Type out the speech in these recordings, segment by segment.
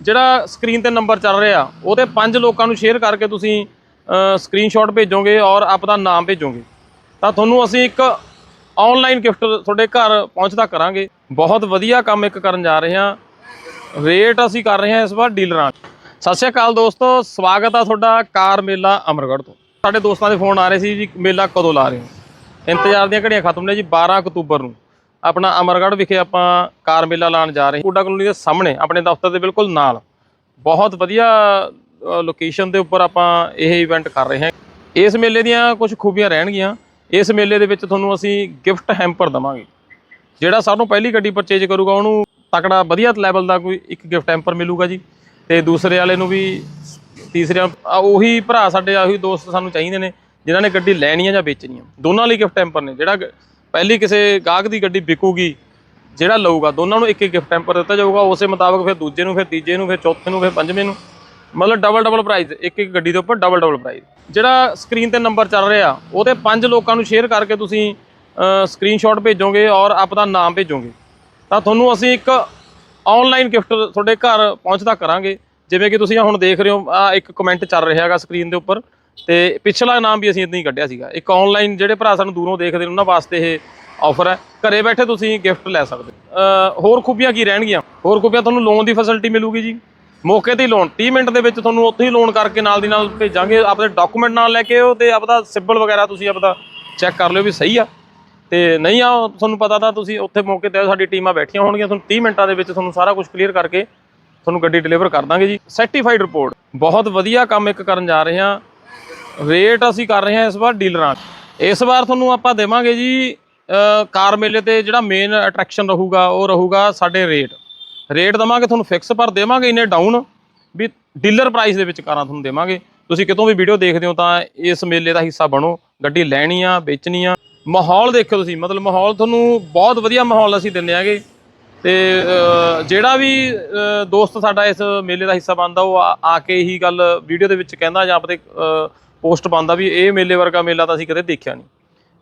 ਜਿਹੜਾ ਸਕਰੀਨ ਤੇ ਨੰਬਰ ਚੱਲ ਰਿਹਾ ਉਹਤੇ ਪੰਜ ਲੋਕਾਂ ਨੂੰ ਸ਼ੇਅਰ ਕਰਕੇ ਤੁਸੀਂ ਸਕਰੀਨਸ਼ਾਟ ਭੇਜੋਗੇ ਔਰ ਆਪਦਾ ਨਾਮ ਭੇਜੋਗੇ। ਤਾਂ ਤੁਹਾਨੂੰ ਅਸੀਂ ਇੱਕ ਆਨਲਾਈਨ ਗਿਫਟ ਤੁਹਾਡੇ ਘਰ ਪਹੁੰਚਦਾ ਕਰਾਂਗੇ। ਬਹੁਤ ਵਧੀਆ ਕੰਮ ਇੱਕ ਕਰਨ ਜਾ ਰਹੇ ਹਾਂ। ਰੇਟ ਅਸੀਂ ਕਰ ਰਹੇ ਹਾਂ ਇਸ ਵਾਰ ਡੀਲਰਾਂ ਸਤਿ ਸ਼੍ਰੀ ਅਕਾਲ ਦੋਸਤੋ, ਸਵਾਗਤ ਆ ਤੁਹਾਡਾ ਕਾਰ ਮੇਲਾ ਅਮਰਗੜ੍ਹ ਤੋਂ। ਸਾਡੇ ਦੋਸਤਾਂ ਦੇ ਫੋਨ ਆ ਰਹੇ ਸੀ ਜੀ, ਮੇਲਾ ਕਦੋਂ ਲਾ ਰਹੇ ਹੋ? ਇੰਤਜ਼ਾਰ ਦੀਆਂ ਘੜੀਆਂ ਖਤਮ ਨੇ ਜੀ 12 ਅਕਤੂਬਰ ਨੂੰ। ਆਪਣਾ ਅਮਰਗੜ੍ਹ ਵਿਖੇ ਆਪਾਂ ਕਾਰ ਮੇਲਾ ਲਾਉਣ ਜਾ ਰਹੇ ਹਾਂ। ਕਲੋਨੀ ਦੇ ਸਾਹਮਣੇ, ਆਪਣੇ ਦਫ਼ਤਰ ਦੇ ਬਿਲਕੁਲ ਨਾਲ। ਬਹੁਤ ਵਧੀਆ ਲੋਕੇਸ਼ਨ ਦੇ ਉੱਪਰ ਆਪਾਂ ਇਹ ਇਵੈਂਟ ਕਰ ਰਹੇ ਹਾਂ। ਇਸ ਮੇਲੇ ਦੀਆਂ ਕੁਝ ਖੂਬੀਆਂ ਰਹਿਣਗੀਆਂ। ਇਸ ਮੇਲੇ ਦੇ ਵਿੱਚ ਤੁਹਾਨੂੰ ਅਸੀਂ ਗਿਫਟ ਹੈਂਪਰ ਦਵਾਂਗੇ। ਜਿਹੜਾ ਸਾਨੂੰ ਪਹਿਲੀ ਗੱਡੀ ਪਰਚੇਜ ਕਰੂਗਾ, ਉਹਨੂੰ ਤਕੜਾ ਵਧੀਆ ਲੈਵਲ ਦਾ ਕੋਈ ਇੱਕ ਗਿਫਟ ਹੈਂਪਰ ਮਿਲੂਗਾ ਜੀ। ਤੇ ਦੂਸਰੇ ਵਾਲੇ ਨੂੰ ਵੀ ਤੀਸਰੇ ਆ, ਉਹੀ ਭਰਾ ਸਾਡੇ, ਆਹੀ ਦੋਸਤ ਸਾਨੂੰ ਚਾਹੀਦੇ ਨੇ, ਜਿਨ੍ਹਾਂ ਨੇ ਗੱਡੀ ਲੈਣੀ ਹੈ ਜਾਂ ਵੇਚਣੀ ਹੈ ਦੋਨਾਂ ਲਈ ਗਿਫਟ ਹੈਂਪਰ ਨੇ, ਜਿਹੜਾ ਪਹਿਲੀ ਕਿਸੇ ਗਾਹਕ ਦੀ ਗੱਡੀ ਵਿਕੂਗੀ, ਜਿਹੜਾ ਲਊਗਾ, ਦੋਨਾਂ ਨੂੰ ਇੱਕ ਇੱਕ ਗਿਫਟ ਹੈਂਪਰ ਦਿੱਤਾ ਜਾਊਗਾ, ਉਸੇ ਮੁਤਾਬਕ ਫਿਰ ਦੂਜੇ ਨੂੰ, ਫਿਰ ਤੀਜੇ ਨੂੰ, ਫਿਰ ਚੌਥੇ ਨੂੰ, ਫਿਰ ਪੰਜਵੇਂ ਨੂੰ, ਮਤਲਬ ਡਬਲ ਡਬਲ ਪ੍ਰਾਈਜ਼ ਇੱਕ ਇੱਕ ਗੱਡੀ ਦੇ ਉੱਪਰ ਡਬਲ ਡਬਲ ਪ੍ਰਾਈਜ਼ ਜਿਹੜਾ ਸਕਰੀਨ ਤੇ ਨੰਬਰ ਚੱਲ ਰਿਹਾ ਉਹਤੇ ਪੰਜ ਲੋਕਾਂ ਨੂੰ ਸ਼ੇਅਰ ਕਰਕੇ ਤੁਸੀਂ ਸਕਰੀਨਸ਼ਾਟ ਭੇਜੋਗੇ ਔਰ ਆਪਣਾ ਨਾਮ ਭੇਜੋਗੇ। ਤਾਂ ਤੁਹਾਨੂੰ ਅਸੀਂ ਇੱਕ ਆਨਲਾਈਨ ਗਿਫਟ ਤੁਹਾਡੇ ਘਰ ਪਹੁੰਚਦਾ ਕਰਾਂਗੇ। ਜਿਵੇਂ ਕਿ ਤੁਸੀਂ ਹੁਣ ਦੇਖ ਰਹੇ ਹੋ ਆ ਇੱਕ ਕਮੈਂਟ ਚੱਲ ਰਿਹਾ ਹੈਗਾ ਸਕਰੀਨ ਦੇ ਉੱਪਰ। ਤੇ ਪਿਛਲਾ ਨਾਮ ਵੀ ਅਸੀਂ ਇਦਾਂ ਹੀ ਕੱਢਿਆ ਸੀਗਾ। ਇੱਕ ਆਨਲਾਈਨ ਜਿਹੜੇ ਭਰਾ ਸਾਨੂੰ ਦੂਰੋਂ ਦੇਖਦੇ ਨੇ, ਉਹਨਾਂ ਵਾਸਤੇ ਇਹ ਆਫਰ ਹੈ। ਘਰੇ ਬੈਠੇ ਤੁਸੀਂ ਗਿਫਟ ਲੈ ਸਕਦੇ ਹੋ। ਹੋਰ ਖੂਬੀਆਂ ਕੀ ਰਹਿਣਗੀਆਂ? ਹੋਰ ਖੂਬੀਆਂ ਤੁਹਾਨੂੰ ਲੋਨ ਦੀ ਫੈਸਿਲਿਟੀ ਮਿਲੂਗੀ ਜੀ। ਮੌਕੇ ਤੇ ਹੀ ਲੋਨ 30 ਮਿੰਟ ਦੇ ਵਿੱਚ ਤੁਹਾਨੂੰ ਉੱਥੇ ਹੀ ਲੋਨ ਕਰਕੇ ਨਾਲ ਦੀ ਨਾਲ ਭੇਜਾਂਗੇ। ਆਪਣੇ ਡਾਕੂਮੈਂਟ ਨਾਲ ਲੈ ਕੇ ਆਓ ਤੇ ਆਪਦਾ ਸਿਬਲ ਵਗੈਰਾ ਤੁਸੀਂ ਆਪਦਾ ਚੈੱਕ ਕਰ ਲਿਓ ਵੀ ਸਹੀ ਆ। ਤੇ ਨਹੀਂ ਆ, ਤੁਹਾਨੂੰ ਪਤਾ ਤਾਂ ਤੁਸੀਂ ਉੱਥੇ ਮੌਕੇ ਤੇ ਸਾਡੀ ਟੀਮਾਂ ਬੈਠੀਆਂ ਹੋਣਗੀਆਂ। ਤੁਹਾਨੂੰ 30 ਮਿੰਟਾਂ ਦੇ ਵਿੱਚ ਤੁਹਾਨੂੰ ਸਾਰਾ ਕੁਝ ਕਲੀਅਰ ਕਰਕੇ ਤੁਹਾਨੂੰ ਗੱਡੀ ਡਿਲੀਵਰ ਕਰ ਦਾਂਗੇ ਜੀ। ਸਰਟੀਫਾਈਡ ਰਿਪੋਰਟ ਬਹੁਤ ਵਧੀਆ ਕੰਮ ਇੱਕ ਕਰਨ ਜਾ ਰਹੇ ਹਾਂ। ਰੇਟ ਅਸੀਂ ਕਰ ਰਹੇ ਹਾਂ ਇਸ ਵਾਰ ਡੀਲਰਾਂ 'ਚ। ਇਸ ਵਾਰ ਤੁਹਾਨੂੰ ਆਪਾਂ ਦੇਵਾਂਗੇ ਜੀ ਕਾਰ ਮੇਲੇ ਤੇ ਜਿਹੜਾ ਮੇਨ ਅਟਰੈਕਸ਼ਨ ਰਹੂਗਾ, ਉਹ ਰਹੂਗਾ ਸਾਡੇ ਰੇਟ। ਰੇਟ ਦਵਾਂਗੇ ਤੁਹਾਨੂੰ ਫਿਕਸ ਪਰ ਦੇਵਾਂਗੇ ਇੰਨੇ ਡਾਊਨ ਵੀ ਡੀਲਰ ਪ੍ਰਾਈਸ ਦੇ ਵਿੱਚ ਕਾਰਾਂ ਤੁਹਾਨੂੰ ਦੇਵਾਂਗੇ। ਤੁਸੀਂ ਕਿਤੋਂ ਵੀ ਵੀਡੀਓ ਦੇਖਦੇ ਹੋ ਤਾਂ ਇਸ ਮੇਲੇ ਦਾ ਹਿੱਸਾ ਬਣੋ। ਗੱਡੀ ਲੈਣੀ ਆ ਵੇਚਣੀ ਆ ਮਾਹੌਲ ਦੇਖੋ ਤੁਸੀਂ, ਮਤਲਬ ਮਾਹੌਲ ਤੁਹਾਨੂੰ ਬਹੁਤ ਵਧੀਆ ਮਾਹੌਲ ਅਸੀਂ ਦਿੰਦੇ ਆਗੇ। ਤੇ ਜਿਹੜਾ ਵੀ ਦੋਸਤ ਸਾਡਾ ਇਸ ਮੇਲੇ ਦਾ ਹਿੱਸਾ ਬਣਦਾ, ਉਹ ਆ ਕੇ ਹੀ ਗੱਲ ਵੀਡੀਓ ਦੇ ਵਿੱਚ ਕਹਿੰਦਾ ਜਾਂ ਆਪਣੇ ਪੋਸਟ ਪਾਉਂਦਾ ਵੀ ਇਹ ਮੇਲੇ ਵਰਗਾ ਮੇਲਾ ਤਾਂ ਅਸੀਂ ਕਦੇ ਦੇਖਿਆ ਨਹੀਂ।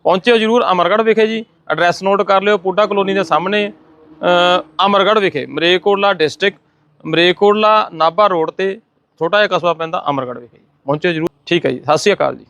ਪਹੁੰਚਿਓ ਜਰੂਰ ਅਮਰਗੜ੍ਹ ਵਿਖੇ ਜੀ ਐਡਰੈਸ ਨੋਟ ਕਰ ਲਿਓ ਪੁੱਡਾ ਕਲੋਨੀ ਦੇ ਸਾਹਮਣੇ ਅ, ਅਮਰਗੜ੍ਹ ਵਿਖੇ ਮਰੇਕੋਟਲਾ ਡਿਸਟ੍ਰਿਕਟ ਮਰੇਕੋਟਲਾ ਨਾਭਾ ਰੋਡ ਤੇ ਛੋਟਾ ਜਿਹਾ ਕਸਬਾ ਪੈਂਦਾ ਅਮਰਗੜ੍ਹ ਵਿਖੇ ਪਹੁੰਚਿਓ ਜਰੂਰ। ਠੀਕ ਹੈ ਜੀ ਸਤਿ ਸ਼੍ਰੀ ਅਕਾਲ ਜੀ।